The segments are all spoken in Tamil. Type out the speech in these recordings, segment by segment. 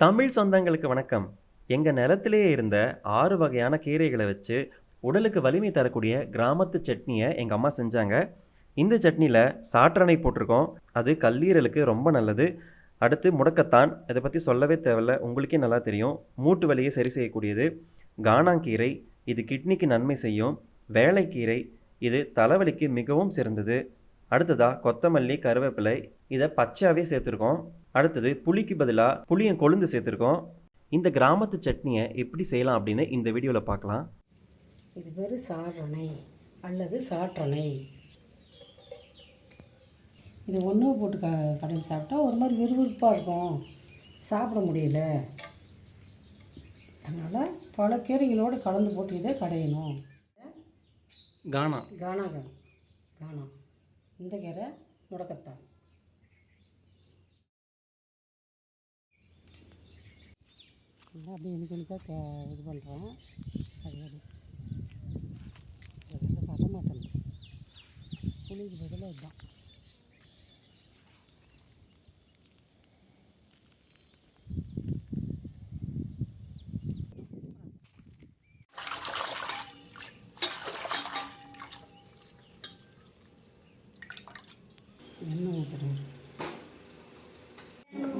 தமிழ் சொந்தங்களுக்கு வணக்கம். எங்கள் நிலத்திலேயே இருந்த ஆறு வகையான கீரைகளை வச்சு உடலுக்கு வலிமை தரக்கூடிய கிராமத்து சட்னியை எங்கள் அம்மா செஞ்சாங்க. இந்த சட்னியில் சாற்றணை போட்டிருக்கோம். அது கல்லீரலுக்கு ரொம்ப நல்லது. அடுத்து முடக்கத்தான். இதை பற்றி சொல்லவே தேவையில்ல. உங்களுக்கே நல்லா தெரியும். மூட்டு வலியை சரி செய்யக்கூடியது. கானாங்கீரை இது கிட்னிக்கு நன்மை செய்யும். வேலைக்கீரை இது தலைவலிக்கு மிகவும் சிறந்தது. அடுத்ததாக கொத்தமல்லி கருவேப்பிலை இதை பச்சையாகவே சேர்த்துருக்கோம். அடுத்தது புளிக்கு பதிலாக புளியன் கொழுந்து சேர்த்துருக்கோம். இந்த கிராமத்து சட்னியை எப்படி செய்யலாம் அப்படின்னு இந்த வீடியோவில் பார்க்கலாம். இது பேர் சாரணை அல்லது சாற்றணை. இது ஒன்று போட்டு க கடையில் சாப்பிட்டா ஒரு மாதிரி விறுவிறுப்பாக இருக்கும். சாப்பிட முடியல. அதனால் பல கீரைகளோடு கலந்து போட்டு இதை கடையணும். கானா. கானா கா கானா. இந்த கீரை முடக்கத்தான். நல்லா அப்படியே எனக்கு எனக்காக இது பண்ணுறேன் அது வர மாட்டேன். புளிக்கு பதிலாக இதுதான். என்ன ஊற்றுறேன்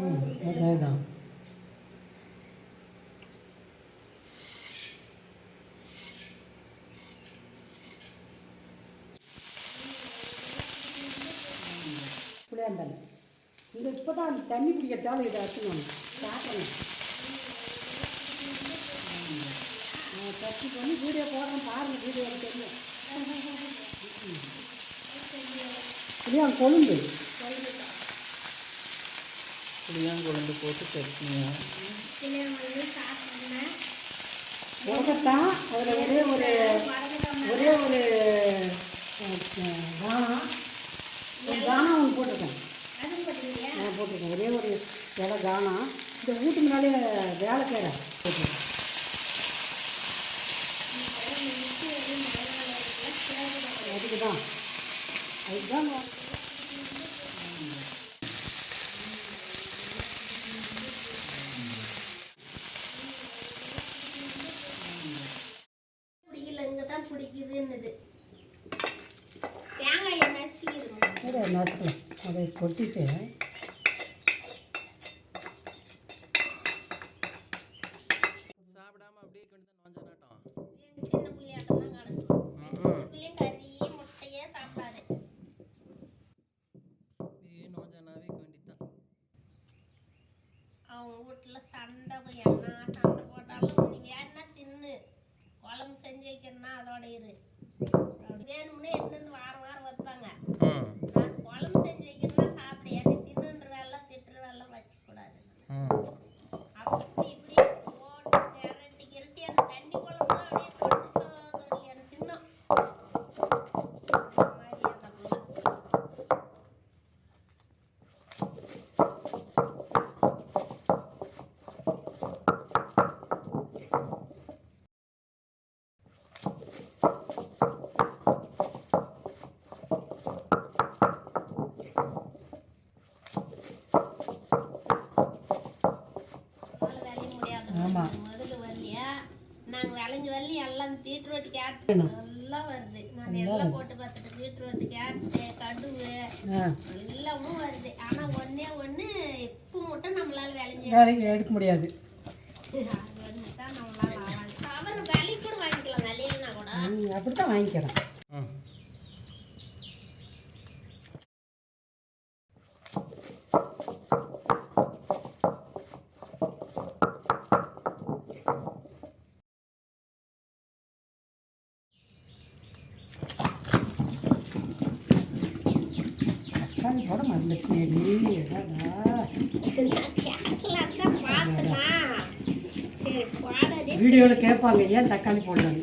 ம் அதே தான் புளியாந்தலை இந்த இப்போ தான் அந்த தண்ணி பிடிக்கிறதால இதை அரைச்சிக்கணும் சாப்பிடணும். சர்ச்சி பண்ணி வீடியோ போடுறேன். பாருங்கள் வீடியோ தெரியும். புளியாங்க கொழும்பு புளியாங்குழம்பு போட்டு சட்னியா முடக்கத்தான் அதில் ஒரு ஒரே ஒரு அஹ், தானம் ஒரு தானம் ஒன்று போட்டிருக்கேன் நான் போட்டிருக்கேன் ஒரே ஒரு இலை தானம் முன்னாலே வேலைக்கேடை அதுக்கு தான் அதுக்கு தான் பிடிக்கல இங்கே தான் பிடிக்குதுன்னுது. தேங்காய் சீக்கிரம் கூட நறுக்கலாம் அதை கொட்டிட்டு அப்படி வேணும்னே எடுத்துன்னு வாரம் வாரம் வைப்பாங்க. நான் குழம்பு செஞ்சு வைக்கிறேன்னா சாப்பிடு. என்னை தின்னுன்ற வேலை திட்டுற வேலை வச்சுக்கூடாது அப்படி இப்படி போட்டு கிரட்டி அந்த தண்ணி குழம்பு அப்படியே தொட்டு சோறு எனக்கு தின்னும் அந்த மாதிரி அந்த பிள்ளை. விளைஞ்சு வரலி எல்லாம் பீட்ரூட் கேரட். எல்லாம் வருது நான் எல்லாம் போட்டு பார்த்துட்டு பீட்ரூட் கேரட்டு கடுகு ஆ எல்லாமும் வருது ஆனால் ஒன்றே ஒன்று உப்பு மட்டும் நம்மளால விளைஞ்சு எடுக்க முடியாது அப்படி தான் வாங்கிக்கிறேன் தக்காளி போட மறந்துட்டேடி சரி வீடியோவில் கேட்பாங்க ஏன் தக்காளி போடுறாங்க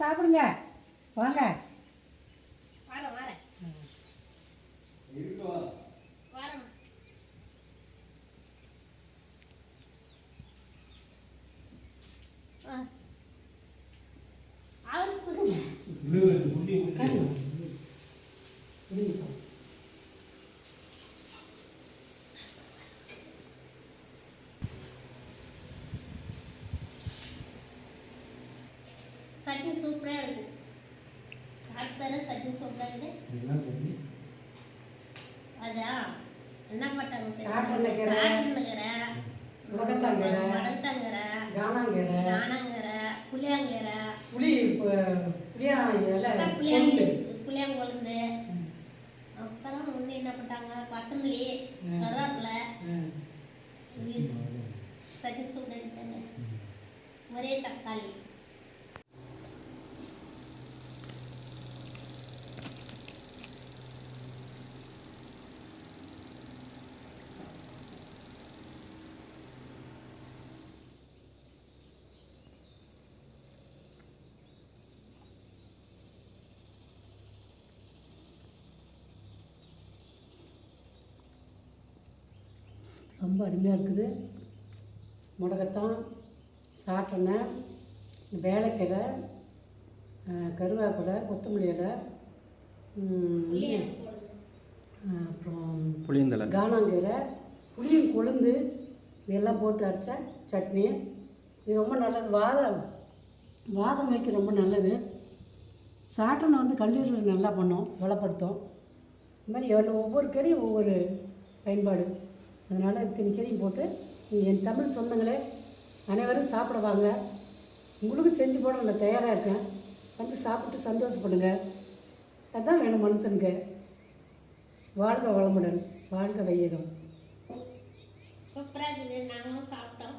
சாப்பிடுங்க. வாங்க. வரேன் வரேன். வரேன். சூப்பராக இருக்கு அதா என்ன பட்டாங்க முடக்கத்தாங்கீரை. மடத்தங்கரை காணாங்கீரை காணங்கரை புளியாங்கீரை புளி இப்போ புளியா இலை புளியாங்கி கொழுந்து. அப்புறம் முன்னே என்ன பண்ணிட்டாங்க கொத்தமல்லி. கருவேப்பிலை. சட்னி சூப்பராக ஒரே தக்காளி. ரொம்ப அருமையாக இருக்குது. முடக்கத்தான் சாட்டெண்ணெய் வேலைக்கீரை கருவேப்பிலை கொத்தமல்லி இலை அப்புறம் புளியந்தலை காணாங்கீரை புளியும் கொழுந்து இதெல்லாம் போட்டு அரைச்ச சட்னி. இது ரொம்ப நல்லது. வாதம் வாதம் வைக்க ரொம்ப நல்லது. சாட்டனை வந்து கல்லீரல் நல்லா பண்ணும் பலப்படுத்தும் இந்த மாதிரி எவ்வளோ ஒவ்வொரு கறியும் ஒவ்வொரு பயன்பாடு. அதனால் இத்தனை கறியும் போட்டு என் தமிழ் சொந்தங்களே அனைவரும் சாப்பிட வாங்க. உங்களுக்கு செஞ்சு போட நான் தயாராக இருக்கேன். வந்து சாப்பிட்டு சந்தோஷப்படுங்க. அதுதான் வேணும் மனுஷனுக்கு. வாழ்க வளமுடன். வாழ்க வையகம். சூப்பராக இருக்குது நாங்களும் சாப்பிட்டோம்.